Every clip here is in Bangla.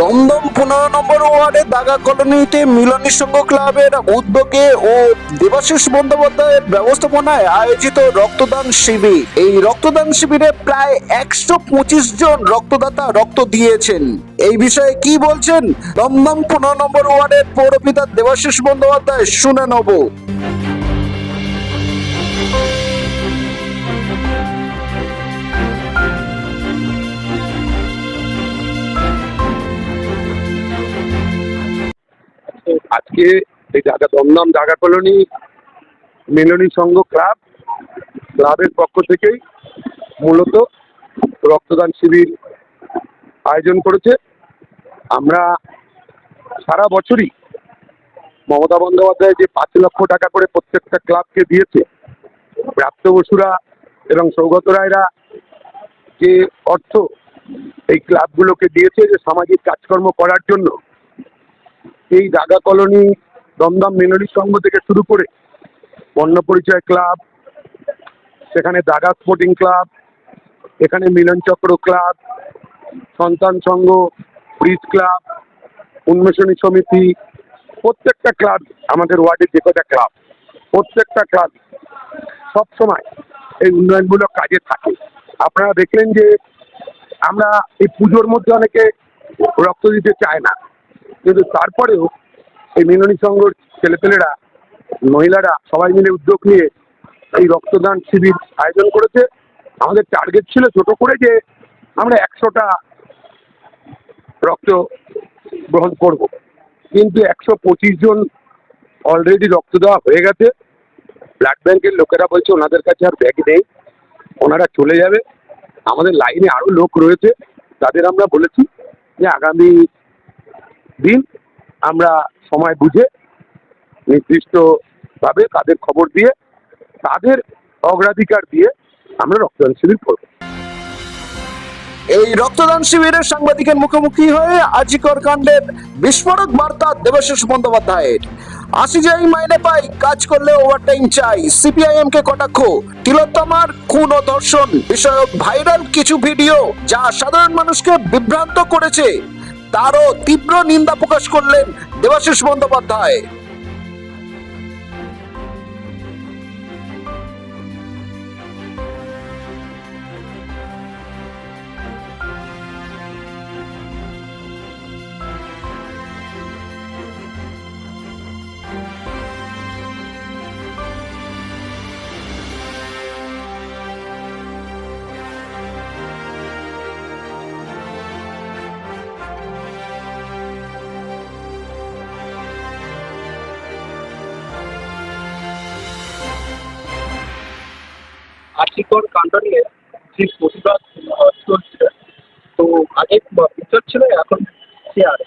দমদম পনেরো নম্বর ওয়ার্ডের দাগা কলোনিতে মিলনী সংঘ ক্লাবের উদ্যোগে ও দেবাশিস বন্দ্যোপাধ্যায়ের ব্যবস্থাপনায় আয়োজিত রক্তদান শিবির। এই রক্তদান শিবিরে প্রায় একশো পঁচিশ জন রক্তদাতা রক্ত দিয়েছেন। এই বিষয়ে কি বলছেন দমদম পনেরো নম্বর ওয়ার্ডের পৌরপিতা দেবাশিস বন্দ্যোপাধ্যায়? শুনে নেব। আজকে এই ঢাকা দমদম ঢাকা কলোনি, মিলনী সংঘ ক্লাব, ক্লাবের পক্ষ থেকেই মূলত রক্তদান শিবির আয়োজন করেছে। আমরা সারা বছরই মমতা বন্দ্যোপাধ্যায় যে পাঁচ লক্ষ টাকা করে প্রত্যেকটা ক্লাবকে দিয়েছে, প্রাপ্ত বসুরা এবং সৌগত রায়রা যে অর্থ এই ক্লাবগুলোকে দিয়েছে যে সামাজিক কাজকর্ম করার জন্য এই দাগা কলোনি দমদম মিলনী সংঘ থেকে শুরু করে বন্য পরিচয় ক্লাব, সেখানে দাগা স্পোর্টিং ক্লাব, এখানে মিলন চক্র ক্লাব, সন্তান সংঘ, ব্রিজ ক্লাব, উন্মেষণী সমিতি, প্রত্যেকটা ক্লাব আমাদের ওয়ার্ডের যে কটা ক্লাব, প্রত্যেকটা ক্লাব সবসময় এই উন্নয়নমূলক কাজে থাকে। আপনারা দেখলেন যে আমরা এই পুজোর মধ্যে অনেকে রক্ত দিতে চায় না। কিন্তু তারপরেও এই মিলনী সংঘর ছেলেপেলেরা, মহিলারা সবাই মিলে উদ্যোগ নিয়ে এই রক্তদান শিবির আয়োজন করেছে। আমাদের টার্গেট ছিল ছোট করে যে আমরা একশোটা রক্ত গ্রহণ করব। কিন্তু একশো পঁচিশ জন অলরেডি রক্ত দেওয়া হয়ে গেছে। ব্লাড ব্যাংকের লোকেরা বলছে ওনাদের কাছে আর ব্যাগ নেই। ওনারা চলে যাবে। আমাদের লাইনে আরও লোক রয়েছে। তাদের আমরা বলেছি যে আগামী দিন আমরা সময় বুঝে নির্দিষ্টভাবে তাদের খবর দিয়ে, তাদের অগ্রাধিকার দিয়ে আমরা রক্তদান শিবির করব। এই রক্তদান শিবিরের সাংবাদিকের মুখোমুখি হয়ে আজিকর কাণ্ডের বিস্ফোরক বার্তা দেবাশিস বন্দ্যোপাধ্যায়ের। আসি যাই মাইনে পাই, কাজ করলে ওভারটাইম চাই। সিপিআইএম কে কটাক্ষ, তিলোত্তমার খুন ও ধর্ষণ বিষয়ক ভাইরাল কিছু ভিডিও যা সাধারণ মানুষকে বিভ্রান্ত করেছে। তারও তীব্র নিন্দা প্রকাশ করলেন দেবাশিস বন্দ্যোপাধ্যায়। আর্থিকর কাণ্ড নিয়ে যে প্রতিবাদ চলছে তো আগে বিচার ছিল, এখন সে আর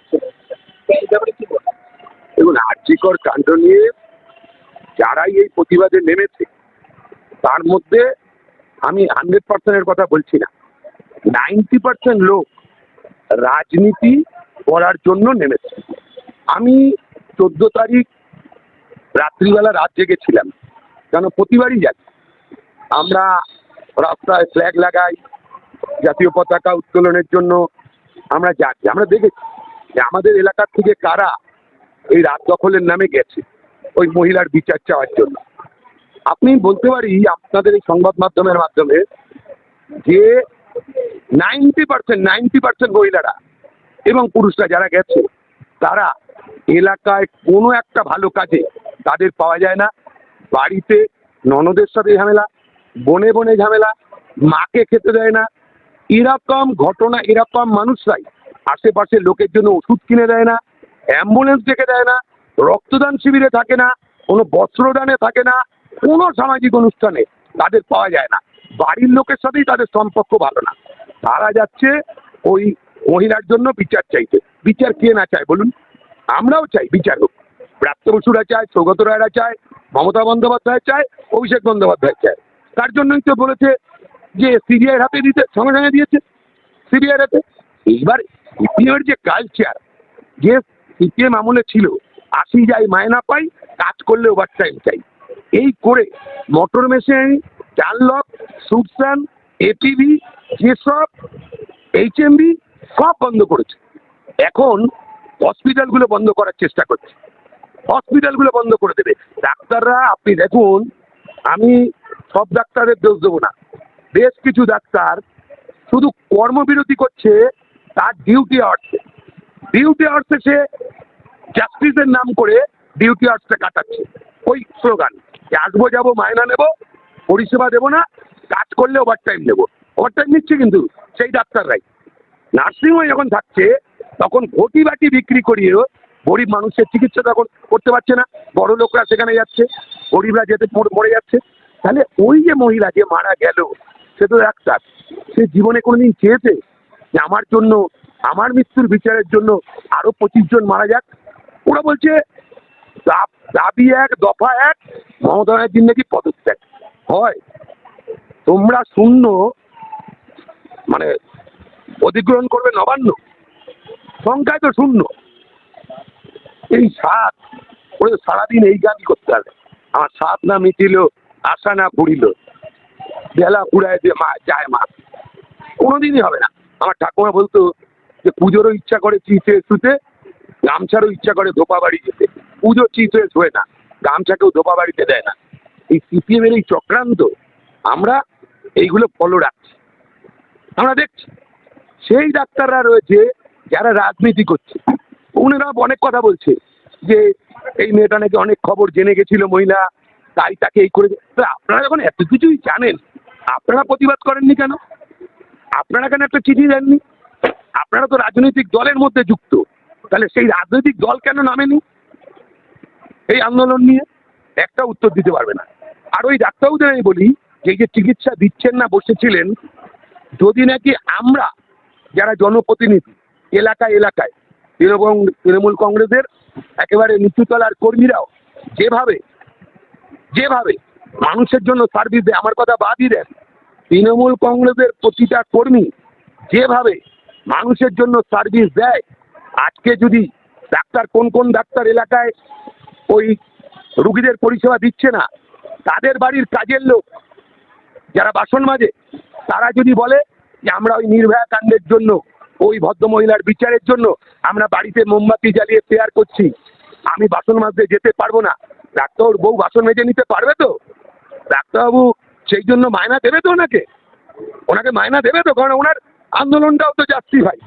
এই ব্যাপারে কি বলব? দেখুন আর্যিকর কাণ্ড নিয়ে যারাই এই প্রতিবাদে নেমেছে, তার মধ্যে আমি হান্ড্রেড পার্সেন্টের কথা বলছি না। নাইনটি পার্সেন্ট লোক রাজনীতি করার জন্য নেমেছে। আমি চোদ্দ তারিখ রাত্রিবেলা রাত জেগেছিলাম, কেন প্রতিবারই যাই আমরা রাস্তায় ফ্ল্যাগ লাগাই, জাতীয় পতাকা উত্তোলনের জন্য আমরা যাচ্ছি। আমরা দেখেছি যে আমাদের এলাকার থেকে কারা এই রাত দখলের নামে গেছে ওই মহিলার বিচার চাওয়ার জন্য। আপনি বলতে পারি, আপনাদের এই সংবাদ মাধ্যমের মাধ্যমে যে নাইনটি পার্সেন্ট নাইনটি পার্সেন্ট মহিলারা এবং পুরুষরা যারা গেছে, তারা এলাকায় কোনো একটা ভালো কাজে তাদের পাওয়া যায় না। বাড়িতে ননদের সাথে ঝামেলা বনে বনে ঝামেলা, মাকে খেতে দেয় না। এরকম ঘটনা, এরকম মানুষরাই আশেপাশের লোকের জন্য ওষুধ কিনে দেয় না, অ্যাম্বুলেন্স ডেকে দেয় না, রক্তদান শিবিরে থাকে না, কোনো বস্ত্রদানে থাকে না, কোনো সামাজিক অনুষ্ঠানে তাদের পাওয়া যায় না। বাড়ির লোকের সাথেই তাদের সম্পর্ক ভালো না। তারা যাচ্ছে ওই মহিলার জন্য বিচার চাইতে। বিচার কে না চায় বলুন? আমরাও চাই বিচার হোক। প্রাপ্ত বসুরা চায় সৌগত রায়রা চায়, মমতা বন্দ্যোপাধ্যায় চায়, অভিষেক বন্দ্যোপাধ্যায় চায়। তার জন্যই তো বলেছে যে সিবিআইয়ের হাতে দিতে, সঙ্গে সঙ্গে দিয়েছে সিবিআইয়ের হাতে। এইবার সিপিএমের যে কালচার যে সিপিএম আমলে ছিল, আসি যাই, মায়না পাই, কাজ করলে ওভার টাইম চাই। এই করে মোটর মেশিন ডানলক সুটসান এটিভি যেসব এইচএমবি সব বন্ধ করেছে। এখন হসপিটালগুলো বন্ধ করার চেষ্টা করছে। হসপিটালগুলো বন্ধ করে দেবে। ডাক্তাররা, আপনি দেখুন, আমি সব ডাক্তারের দোষ দেবো না। বেশ কিছু ডাক্তার শুধু কর্মবিরতি করছে, তার ডিউটি আওয়ার্সে ডিউটি আওয়ার্সে সে জাস্টিসের নাম করে ডিউটি আওয়ার্সটা কাটাচ্ছে। ওই স্লোগান আসব যাব মায়না নেব, পরিষেবা দেবো না, কাজ করলে ওভার টাইম নেব। ওভার টাইম নিচ্ছে কিন্তু সেই ডাক্তাররাই। নার্সিংহোমে যখন থাকছে, তখন ঘটি বাটি বিক্রি করিয়েও গরিব মানুষের চিকিৎসা তখন করতে পারছে না। বড় লোকরা সেখানে যাচ্ছে, গরিবরা যেতে মরে যাচ্ছে। তাহলে ওই যে মহিলা যে মারা গেল, সে তো ডাক্তার সে জীবনে কোনোদিন চেয়েছে যে আমার জন্য, আমার মৃত্যুর বিচারের জন্য আরও পঁচিশ জন মারা যাক? ওরা বলছে, দাবি এক, দফা এক, মমতা ব্যানার্জির নাকি পদত্যাগ। হয়। তোমরা শূন্য মানে অধিগ্রহণ করবে নবান্ন। সংখ্যায় তো শূন্য। এই সাত ওই সারাদিন এই গানই করতে হবে। আমার সাত না মিটিল আশা না পুরিল বেলা পুরায় যে মা যায় মা। কোনোদিনই হবে না। আমার ঠাকুমা বলতো যে পুজোরও ইচ্ছা করে চিতে শুতে গামছারও ইচ্ছা করে ধোপা বাড়ি যেতে। পুজো চিত হয়ে না, গামছাকেও ধোপা বাড়িতে দেয় না। এই সিপিএমের এই চক্রান্ত, আমরা এইগুলো ফলো রাখছি। আমরা দেখছি। সেই ডাক্তাররা রয়েছে, যারা রাজনীতি করছে। উনারা অনেক কথা বলছে যে, এই মেয়েটা নাকি অনেক খবর জেনে গেছিল মহিলা তাই তাকে এই করে আপনারা যখন এত কিছুই জানেন, আপনারা প্রতিবাদ করেননি কেন? আপনারা কেন একটা চিঠি দেননি? আপনারা তো রাজনৈতিক দলের মধ্যে যুক্ত। তাহলে সেই রাজনৈতিক দল কেন নামেনি? এই আন্দোলন নিয়ে একটা উত্তর দিতে পারবে না। আর ওই ডাক্তারবাবুদের আমি বলি, যে যে চিকিৎসা দিচ্ছেন না, বসেছিলেন, যদি নাকি আমরা যারা জনপ্রতিনিধি, এলাকায় এলাকায়, তৃণমূল তৃণমূল কংগ্রেসের একেবারে নিচুতলার কর্মীরাও যেভাবে যেভাবে মানুষের জন্য সার্ভিস দেয়, আমার কথা বাদই দেন। তৃণমূল কংগ্রেসের প্রতিটা কর্মী যেভাবে মানুষের জন্য সার্ভিস দেয়, আজকে যদি ডাক্তার কোন কোন ডাক্তার এলাকায় ওই রুগীদের পরিষেবা দিচ্ছে না, তাদের বাড়ির কাজের লোক যারা বাসন মাজে, তারা যদি বলে যে আমরা ওই নির্ভয়া কাণ্ডের জন্য, ওই ভদ্রমহিলার বিচারের জন্য আমরা বাড়িতে মোমবাতি জ্বালিয়ে প্রেয়ার করছি আমি বাসন মাজতে যেতে পারব না। ডাক্তার বউ বাসন মেজে নিতে পারবে তো? ডাক্তারবাবু সেই জন্য মায়না দেবে তো ওনাকে? ওনাকে মায়না দেবে তো? কারণ ওনার আন্দোলনটাও তো যাচ্ছি ভাই।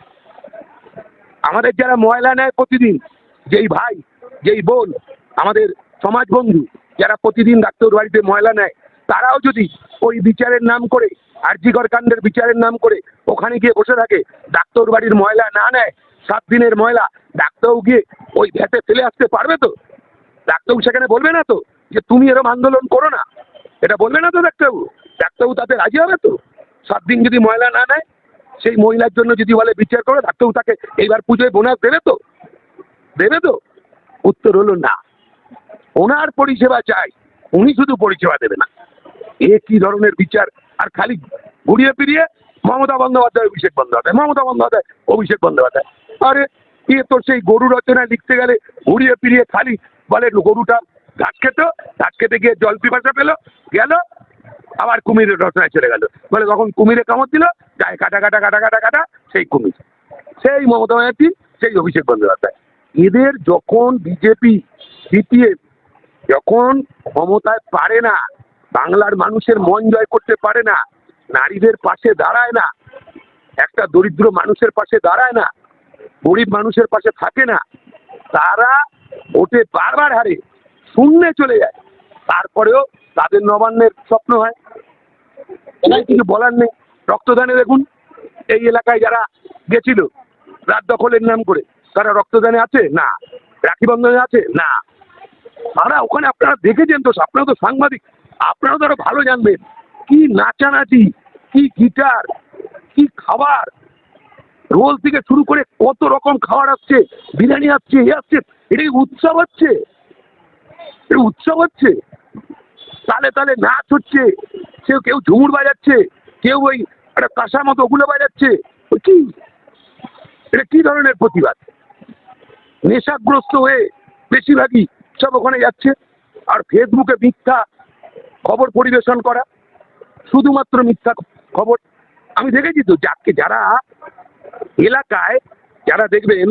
আমাদের যারা ময়লা নেয় প্রতিদিন, যেই ভাই, যেই বোন, আমাদের সমাজ বন্ধু যারা প্রতিদিন ডাক্তার বাড়িতে ময়লা নেয়, তারাও যদি ওই বিচারের নাম করে, আরজিকর কাণ্ডের বিচারের নাম করে, ওখানে গিয়ে বসে থাকে, ডাক্তার বাড়ির ময়লা না নেয় সাত দিনের ময়লা, ডাক্তারবাবু গিয়ে ওই ভ্যাটে ফেলে আসতে পারবে তো? ডাক্তারবাবু সেখানে বলবে না তো যে তুমি এরম আন্দোলন করো না। এটা বলবে না তো ডাক্তারবাবু? ডাক্তারবাবু তাতে রাজি হবে তো? সাত দিন যদি ময়লা না নেয়, সেই মহিলার জন্য যদি বলে বিচার করো, ডাক্তারবাবু তাকে এইবার পুজোয় বোনাস দেবে তো? দেবে তো? উত্তর হলো না। ওনার পরিষেবা চাই, উনি শুধু পরিষেবা দেবে না। এ কি ধরনের বিচার? আর খালি ঘুরিয়ে ফিরিয়ে মমতা বন্দ্যোপাধ্যায় অভিষেক বন্দ্যোপাধ্যায়, মমতা বন্দ্যোপাধ্যায় অভিষেক বন্দ্যোপাধ্যায়। আরে, এ তোর সেই গরু রচনা লিখতে গেলে ঘুরিয়ে ফিরিয়ে খালি বলে, গরুটা ঘাস খেত ঘাস খেতে গিয়ে জল পিপাসা পেল, গেল, আবার কুমিরের রচনায় চলে গেল। বলে, তখন কুমিরে কামড় দিল, গায়ে কাটা কাটা কাটা কাটা কাটা, সেই কুমির। সেই মমতা ব্যানার্জি, সেই অভিষেক বন্দ্যোপাধ্যায়। এদের যখন বিজেপি সিপিএম যখন ক্ষমতায় পারে না, বাংলার মানুষের মন জয় করতে পারে না নারীদের পাশে দাঁড়ায় না। একটা দরিদ্র মানুষের পাশে দাঁড়ায় না। গরিব মানুষের পাশে থাকে না। তারা ভোটে বারবার হারে, শূন্যে চলে যায়। তারপরেও তাদের নবান্নের স্বপ্ন হয়। কিছু বলার নেই। রক্তদানে দেখুন, এই এলাকায় যারা গেছিল, রাত দখলের নাম করে, তারা রক্তদানে আছে? না। রাখি বন্ধনে আছে? না। তারা ওখানে আপনারা দেখেছেন তো, আপনারা তো সাংবাদিক। আপনারা তো আরও ভালো জানবেন। কি নাচানাচি, কি গিটার, কি খাবার? রোল থেকে শুরু করে কত রকম খাবার আসছে, বিরিয়ানি আসছে, এ আসছে, এটা কি উৎসব হচ্ছে? এটা উৎসব হচ্ছে? তালে তালে নাচ হচ্ছে, কেউ কেউ ঝুমুর বাজাচ্ছে, কেউ ওই একটা কাঁসা মতো ওগুলো বাজাচ্ছে। কি? এটা কি ধরনের প্রতিবাদ? নেশাগ্রস্ত হয়ে বেশিরভাগই সব ওখানে যাচ্ছে। আর ফেসবুকে মিথ্যা খবর পরিবেশন করা। শুধুমাত্র মিথ্যা খবর। আমি দেখেছি তো, যাকে যারা এলাকায়, যারা দেখবেন,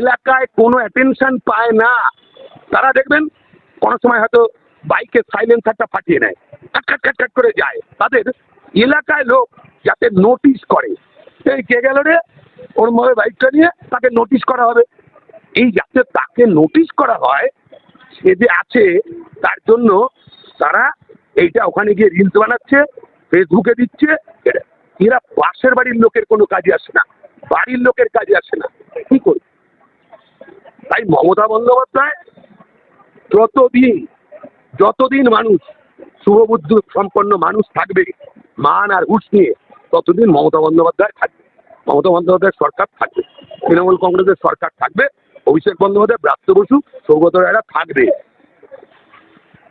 এলাকায় কোনো অ্যাটেনশন পায় না, তারা দেখবেন, কোনো সময় হয়তো বাইকের সাইলেন্সারটা ফাটিয়ে নেয়, কাট কাট কাট কাট করে যায়। তাদের এলাকায় লোক যাতে নোটিশ করে এই কে গেল রে? ওর মধ্যে বাইকটা নিয়ে তাকে নোটিশ করা হবে। এই যাতে তাকে নোটিশ করা হয়, সে যে আছে, তার জন্য তারা এইটা ওখানে গিয়ে রিলস বানাচ্ছে ফেসবুকে দিচ্ছে এরা- পাশের বাড়ির লোকের কোনো কাজে আসে না, বাড়ির লোকের কাজে আসে না। কি করি তাই মমতা বন্দ্যোপাধ্যায় যতদিন যতদিন মানুষ, শুভবুদ্ধি সম্পন্ন মানুষ থাকবে, মান আর হুশ নিয়ে, ততদিন মমতা বন্দ্যোপাধ্যায় থাকবে। মমতা বন্দ্যোপাধ্যায়ের সরকার থাকবে, তৃণমূল কংগ্রেসের সরকার থাকবে, অভিষেক বন্দ্যোপাধ্যায়, ব্রাত্য বসু, সৌগত রায়রা থাকবে।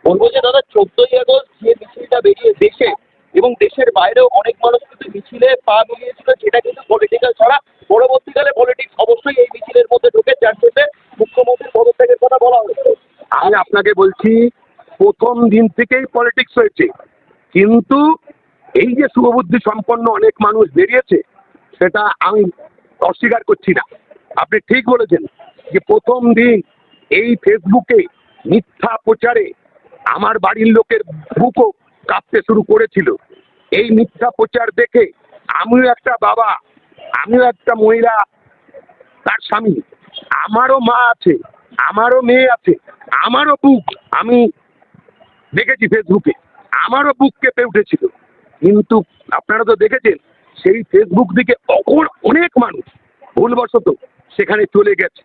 বলব যে দাদা, চোদ্দই আগস্ট যে মিছিলটা বেরিয়ে দেশে এবং দেশের বাইরেও অনেক মানুষ কিন্তু মিছিলে পা মিলিয়েছিল যেটা কিন্তু পলিটিক্যাল ছাড়া। পরবর্তীকালে পলিটিক্স অবশ্যই এই মিছিলের মধ্যে ঢুকে, যার জন্য মুখ্যমন্ত্রীর পদত্যাগের কথা বলা হয়েছে। আমি আপনাকে বলছি, প্রথম দিন থেকেই পলিটিক্স হয়েছে। কিন্তু এই যে শুভবুদ্ধি সম্পন্ন অনেক মানুষ বেরিয়েছে, সেটা আমি অস্বীকার করছি না। আপনি ঠিক বলেছেন যে প্রথম দিন এই ফেসবুকে মিথ্যা প্রচারে আমার বাড়ির লোকের বুকও কাঁপতে শুরু করেছিল। এই মিথ্যা প্রচার দেখে আমিও একটা বাবা, আমিও একটা মহিলা, তার স্বামী। আমারও মা আছে, আমারও মেয়ে আছে, আমারও বুক আমি দেখেছি ফেসবুকে, আমারও বুক কেঁপে উঠেছিল। কিন্তু আপনারা তো দেখেছেন, সেই ফেসবুক দিকে তখন অনেক মানুষ ভুলবশত সেখানে চলে গেছে।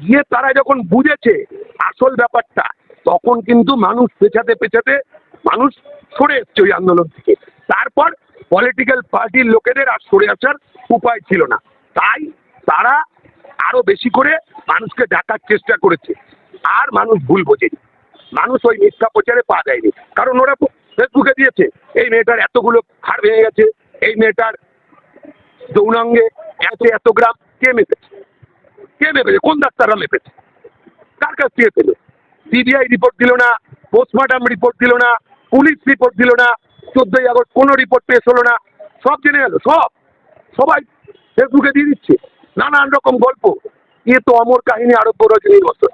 গিয়ে তারা যখন বুঝেছে আসল ব্যাপারটা, তখন কিন্তু মানুষ পেছাতে পেছাতে মানুষ সরে এসছে ওই আন্দোলন থেকে। তারপর পলিটিক্যাল পার্টির লোকেদের আর সরে আসার উপায় ছিল না। তাই তারা আরও বেশি করে মানুষকে ডাকার চেষ্টা করেছে। আর মানুষ ভুল বোঝেনি। মানুষ ওই মিথ্যা প্রচারে পা দেয়নি। কারণ ওরা ফেসবুকে দিয়েছে, এই মেয়েটার এতগুলো হাড় ভেঙে গেছে, এই মেয়েটার যৌনাঙ্গে এত এত গ্রাম কে মেপেছে? কে মেপেছে? কোন ডাক্তাররা মেপেছে? কার কাছ থেকে পেল? সিবিআই রিপোর্ট দিল না পোস্টমর্টম রিপোর্ট দিল না পুলিশ রিপোর্ট দিল না চোদ্দই আগস্ট কোনো রিপোর্ট পেশ হলো না সব জেনে গেল সব। সবাই ফেসবুকে দিয়ে দিচ্ছে নানান রকম গল্প। এ তো অমর কাহিনী আরব্য রজনীর বছর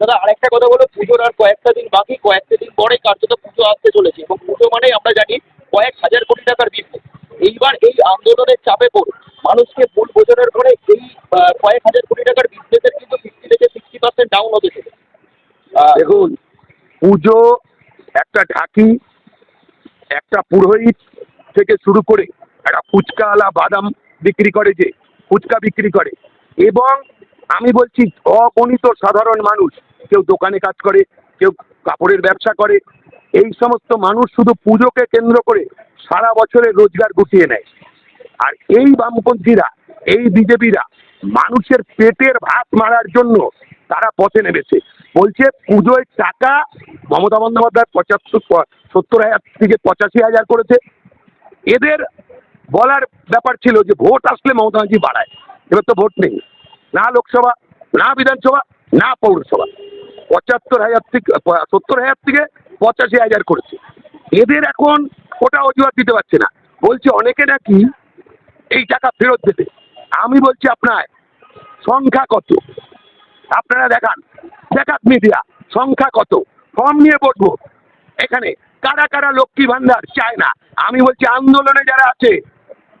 দাদা আরেকটা কথা বলো পুজোর আর কয়েকটা দিন বাকি কয়েকটা দিন পরে কার্যত পুজো আসতে চলেছে এবং পুজো মানে আমরা জানি কয়েক হাজার কোটি টাকার বিজনেস এইবার এই আন্দোলনের চাপে পড়ে মানুষকে ভুল বোঝানোর পরে এই কয়েক হাজার কোটি টাকার বিজনেসের কিন্তু ফিফটি থেকে সিক্সটি পার্সেন্ট ডাউন হতে চলেছে। দেখুন পুজো একটা ঢাকি, একটা পুরোহিত থেকে শুরু করে একটা ফুচকাওয়ালা বাদাম বিক্রি করে যে, ফুচকা বিক্রি করে। এবং আমি বলছি, অগণিত সাধারণ মানুষ, কেউ দোকানে কাজ করে, কেউ কাপড়ের ব্যবসা করে, এই সমস্ত মানুষ শুধু পুজোকে কেন্দ্র করে সারা বছরের রোজগার গুটিয়ে নেয়। আর এই বামপন্থীরা, এই বিজেপিরা মানুষের পেটের ভাত মারার জন্য তারা পথে নেমেছে। বলছে, পুজোয় টাকা মমতা বন্দ্যোপাধ্যায় পঁচাত্তর, সত্তর হাজার থেকে পঁচাশি হাজার করেছে। এদের বলার ব্যাপার ছিল যে, ভোট আসলে মমতা ব্যানার্জি বাড়ায়। এবার তো ভোট নেই। না লোকসভা, না বিধানসভা, না পৌরসভা। পঁচাত্তর হাজার থেকে, সত্তর হাজার থেকে পঁচাশি হাজার করেছে। এদের এখন ওটা অজুহাত দিতে পারছে না। বলছে, অনেকে নাকি এই টাকা ফেরত দেবে। আমি বলছি, আপনার সংখ্যা কত? আপনারা দেখান। দেখাত মিডিয়া, সংখ্যা কত? ফর্ম নিয়ে বসবো। এখানে কারা কারা লক্ষ্মী ভান্ডার চায় না? আমি বলছি, আন্দোলনে যারা আছে,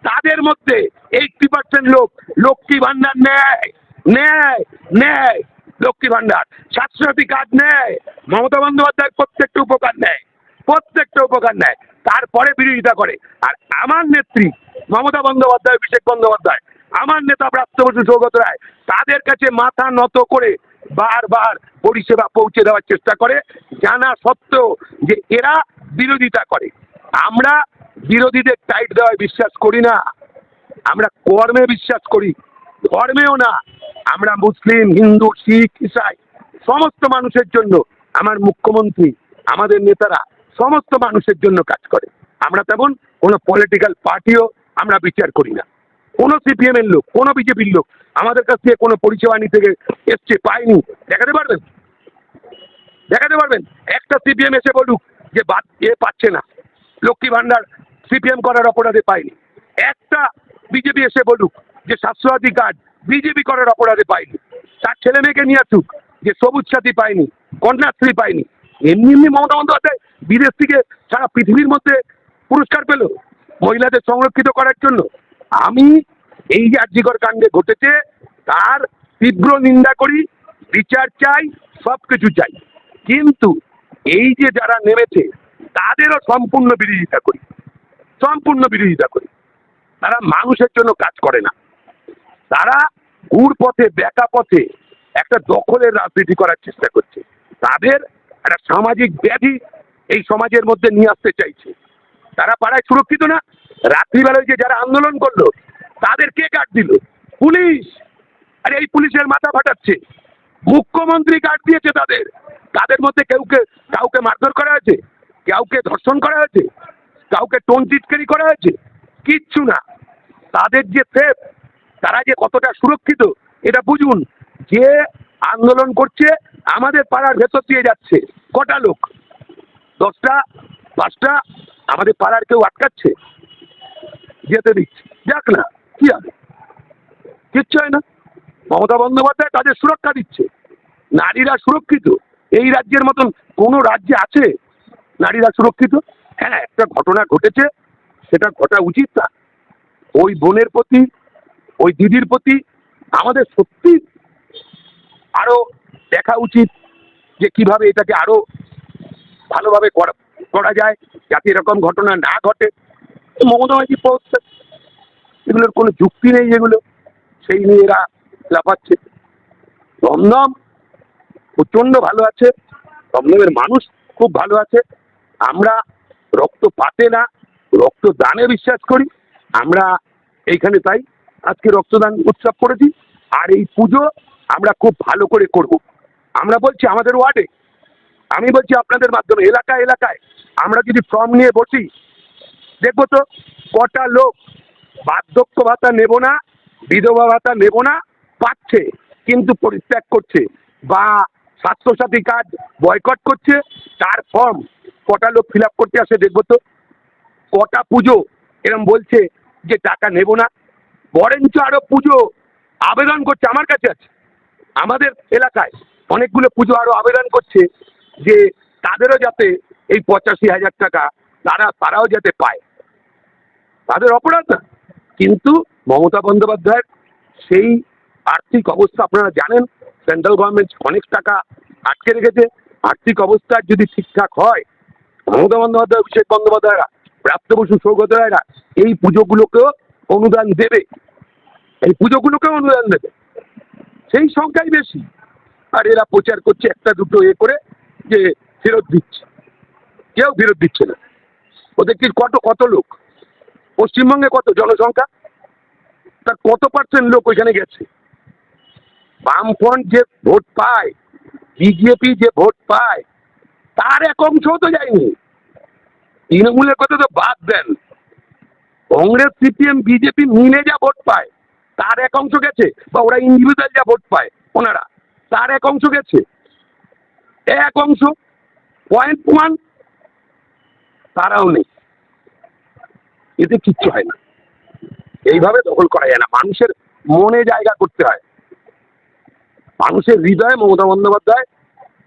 তাদের মধ্যে এইটটি পার্সেন্ট লোক লক্ষ্মী ভান্ডার নেয়। নেয় নেয় লক্ষ্মী ভান্ডার। স্বাস্থ্যসাথী কার্ড নেয়। মমতা বন্দ্যোপাধ্যায় প্রত্যেকটা উপকার নেয়। প্রত্যেকটা উপকার নেয়। তারপরে বিরোধিতা করে। আর আমার নেত্রী মমতা বন্দ্যোপাধ্যায়, অভিষেক বন্দ্যোপাধ্যায় আমার নেতা প্রাপ্ত সৌগত রায় তাদের কাছে মাথা নত করে বারবার পরিষেবা পৌঁছে দেওয়ার চেষ্টা করে, জানা সত্ত্বেও যে এরা বিরোধিতা করে। আমরা বিরোধীদের টাইট দেওয়ায় বিশ্বাস করি না, আমরা কর্মে বিশ্বাস করি, ধর্মেও না। আমরা মুসলিম, হিন্দু, শিখ, ইসাই, সমস্ত মানুষের জন্য আমার মুখ্যমন্ত্রী, আমাদের নেতারা সমস্ত মানুষের জন্য কাজ করে। আমরা তেমন কোনো পলিটিক্যাল পার্টিও আমরা বিচার করি না। কোনো সিপিএম এর লোক, কোনো বিজেপির লোক আমাদের কাছ থেকে কোনো পরিষেবা নিতে এসছে, পায়নি। দেখাতে পারবেন? দেখাতে পারবেন? একটা সিপিএম এসে বলুক যে বাদ এ পাচ্ছে না। লক্ষ্মী ভান্ডার সিপিএম করার অপরাধে পায়নি। একটা বিজেপি এসে বলুক যে স্বাস্থ্যসাথী কার্ড বিজেপি করার অপরাধে পায়নি। তার ছেলে মেয়েকে নিয়ে আসুক যে সবুজ সাথী পায়নি কন্যাশ্রী পায়নি। এমনি এমনি মমতা বন্দ্যোপাধ্যায় বিদেশ থেকে সারা পৃথিবীর মধ্যে পুরস্কার পেল। মহিলাদের সংরক্ষিত করার জন্য আমি এই যে আর্যিকর কাণ্ডে ঘটেছে, তার তীব্র নিন্দা করি, বিচার চাই সব কিছু চাই। কিন্তু এই যে যারা নেমেছে, তাদেরও সম্পূর্ণ বিরোধিতা করি। সম্পূর্ণ বিরোধিতা করি। তারা মানুষের জন্য কাজ করে না। তারা ঘুর পথে, বেকা পথে একটা দখলের রাজনীতি করার চেষ্টা করছে। তাদের একটা সামাজিক ব্যাধি এই সমাজের মধ্যে নিয়ে আসতে চাইছে। তারা পাড়ায় সুরক্ষিত না রাত্রিবেলায় যে যারা আন্দোলন করল, তাদের কে কাট দিল? পুলিশ! আরে এই পুলিশের মাথা ফাটাচ্ছে। মুখ্যমন্ত্রী কাট দিয়েছে তাদের। তাদের মধ্যে কেউকে কাউকে মারধর করা হয়েছে? কাউকে ধর্ষণ করা হয়েছে? কাউকে টোন টিটকারি করা হয়েছে? কিচ্ছু না। তাদের যে সেফ তারা যে কতটা সুরক্ষিত, এটা বুঝুন। যে আন্দোলন করছে, আমাদের পাড়ার ভেতর দিয়ে যাচ্ছে। কটা লোক? দশটা, পাঁচটা, আমাদের পাড়ার কেউ আটকাচ্ছে? যেতে দিচ্ছে। যাক না, কি হবে কিচ্ছু হয় না। মমতা বন্দ্যোপাধ্যায় তাদের সুরক্ষা দিচ্ছে। নারীরা সুরক্ষিত। এই রাজ্যের মতন কোনো রাজ্যে আছে নারীরা সুরক্ষিত? হ্যাঁ একটা ঘটনা ঘটেছে। সেটা ঘটা উচিত না। ওই বোনের প্রতি, ওই দিদির প্রতি আমাদের সত্যি আরও দেখা উচিত যে কীভাবে এটাকে আরও ভালোভাবে করা যায়, যাতে এরকম ঘটনা না ঘটে। মমতা ব্যানার্জি এগুলোর কোনো যুক্তি নেই যেগুলো। সেই নিয়ে এরা লাফাচ্ছে। দমদম প্রচণ্ড ভালো আছে। দমদমের মানুষ খুব ভালো আছে। আমরা রক্ত পাতে না রক্ত দানে বিশ্বাস করি। আমরা এইখানে তাই। আজকে রক্তদান উৎসব করেছি। আর এই পুজো আমরা খুব ভালো করে করব। আমরা বলছি আমাদের ওয়ার্ডে। আমি বলছি আপনাদের মাধ্যমে, এলাকায় এলাকায়। আমরা যদি ফর্ম নিয়ে বসি দেখব তো, কটা লোক বার্ধক্য ভাতা নেব না, বিধবা ভাতা নেব না, পাচ্ছে, কিন্তু পরিত্যাগ করছে বা স্বাস্থ্যসাথী কার্ড বয়কট করছে, তার ফর্ম কটা লোক ফিল করতে আসে দেখব তো। কটা পুজো, এরম বলছে যে টাকা নেব না। বরঞ্চ আরও পুজো আবেদন করছে, আমার কাছে আছে। আমাদের এলাকায় অনেকগুলো পুজো আরও আবেদন করছে যে তাদেরও যাতে এই পঁচাশি হাজার টাকা, তারা, তারাও যাতে পায়। তাদের অপরাধ না। কিন্তু মমতা বন্দ্যোপাধ্যায়ের সেই আর্থিক অবস্থা আপনারা জানেন সেন্ট্রাল গভর্নমেন্ট অনেক টাকা আটকে রেখেছে। আর্থিক অবস্থা যদি ঠিকঠাক হয়, মমতা বন্দ্যোপাধ্যায়, অভিষেক বন্দ্যোপাধ্যায়রা, প্রাপ্ত বসু সৌগত রায়রা এই পুজোগুলোকেও অনুদান দেবে। এই পুজোগুলোকেও অনুদান দেবে। সেই সংখ্যাই বেশি। আর এরা প্রচার করছে একটা দুটো এ করে যে ফেরত দিচ্ছে। কেউ ফেরত দিচ্ছে না। ওদের কি কত কত লোক? পশ্চিমবঙ্গে কত জনসংখ্যা? তার কত পার্সেন্ট লোক ওইখানে গেছে? বামফ্রন্ট যে ভোট পায় বিজেপি যে ভোট পায়, তার এক অংশও তো যায়নি। তৃণমূলের কথা তো বাদ দেন। কংগ্রেস, সিপিএম বিজেপি মিলে যা ভোট পায়, তার এক অংশ গেছে, বা ওরা ইন্ডিভিজুয়াল যা ভোট পায়, ওনারা, তার এক অংশ গেছে। এক অংশ পয়েন্ট ওয়ান তারাও নেই। এতে কিচ্ছু হয় না। এইভাবে দখল করা যায় না। মানুষের মনে জায়গা করতে হয়। মানুষের হৃদয়ে মমতা বন্দ্যোপাধ্যায়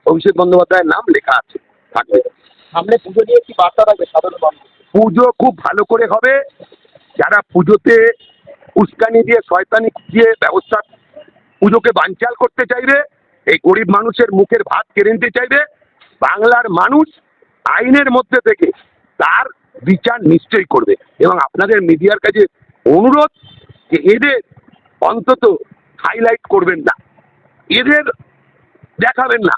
অভিষেক বন্দ্যোপাধ্যায়ের নাম লেখা আছে থাকবে। সামনে পুজো নিয়ে কি বার্তা থাকবে সাধারণ মানুষ পুজো খুব ভালো করে হবে। যারা পুজোতে উস্কানি দিয়ে শয়তানি দিয়ে ব্যবস্থা পুজোকে বানচাল করতে চাইবে এই গরিব মানুষের মুখের ভাত কেড়ে নিতে চাইবে বাংলার মানুষ আইনের মধ্যে থেকে তার বিচার নিশ্চয়ই করবে। এবং আপনাদের মিডিয়ার কাছে অনুরোধ যে এদের অন্তত হাইলাইট করবেন না। এদের দেখাবেন না।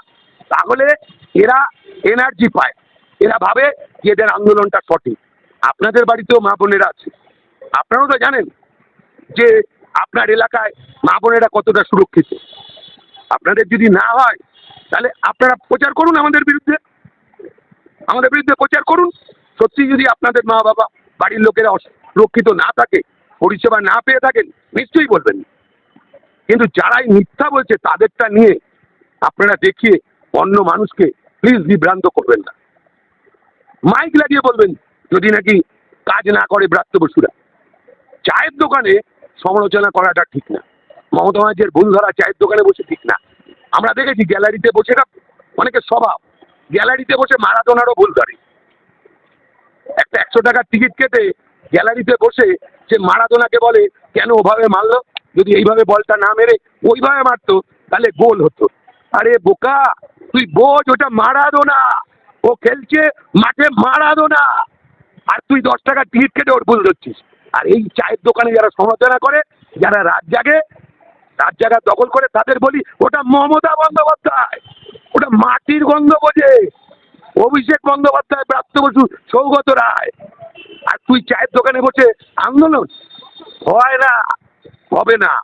তাহলে এরা এনার্জি পায়। এরা ভাবে যে এদের আন্দোলনটা সঠিক। আপনাদের বাড়িতেও মা বোনেরা আছে। আপনারাও তো জানেন যে আপনার এলাকায় মা বোনেরা কতটা সুরক্ষিত। আপনাদের যদি না হয়, তাহলে আপনারা প্রচার করুন আমাদের বিরুদ্ধে। আমাদের বিরুদ্ধে প্রচার করুন। সত্যি যদি আপনাদের মা বাবা বাড়ির লোকেরা সুরক্ষিত না থাকে, পরিষেবা না পেয়ে থাকেন, নিশ্চয়ই বলবেন। কিন্তু যারাই মিথ্যা বলছে, তাদেরটা নিয়ে আপনারা দেখিয়ে অন্য মানুষকে প্লিজ বিভ্রান্ত করবেন না। মাইক লাগিয়ে বলবেন, যদি নাকি কাজ না করে ব্রাত্য বসুরা। চায়ের দোকানে সমালোচনা করাটা ঠিক না। মমতা ব্যানার্জির ভুল ধরা চায়ের দোকানে বসে ঠিক না। আমরা দেখেছি গ্যালারিতে বসে অনেকের স্বভাব। গ্যালারিতে বসে মারাদোনারও ভুল ধরে। একটা একশো টাকার টিকিট কেটে গ্যালারিতে বসে সে মারাদোনাকে বলে, কেন ওভাবে মারলো? যদি এইভাবে বলটা না মেরে ওইভাবে মারতো, তাহলে গোল হতো। আরে বোকা, তুই বোঝ, ওটা মারাদোনা। ও খেলছে মাঠে মারাদোনা। আর তুই দশ টাকার টিকিট কেটে ওর ভুল ধরছিস। আর এই চায়ের দোকানে যারা সমালোচনা করে, যারা রাত জাগে, রাত জায়গা দখল করে, তাদের বলি, ওটা মমতা বন্দ্যোপাধ্যায়, ওটা মাটির গন্ধ বোঝে। অভিষেক বন্দ্যোপাধ্যায় প্রাপ্ত বসু, সৌগত রায়। আর তুই চায়ের দোকানে বসে আন্দোলন? হয় না, হবে না।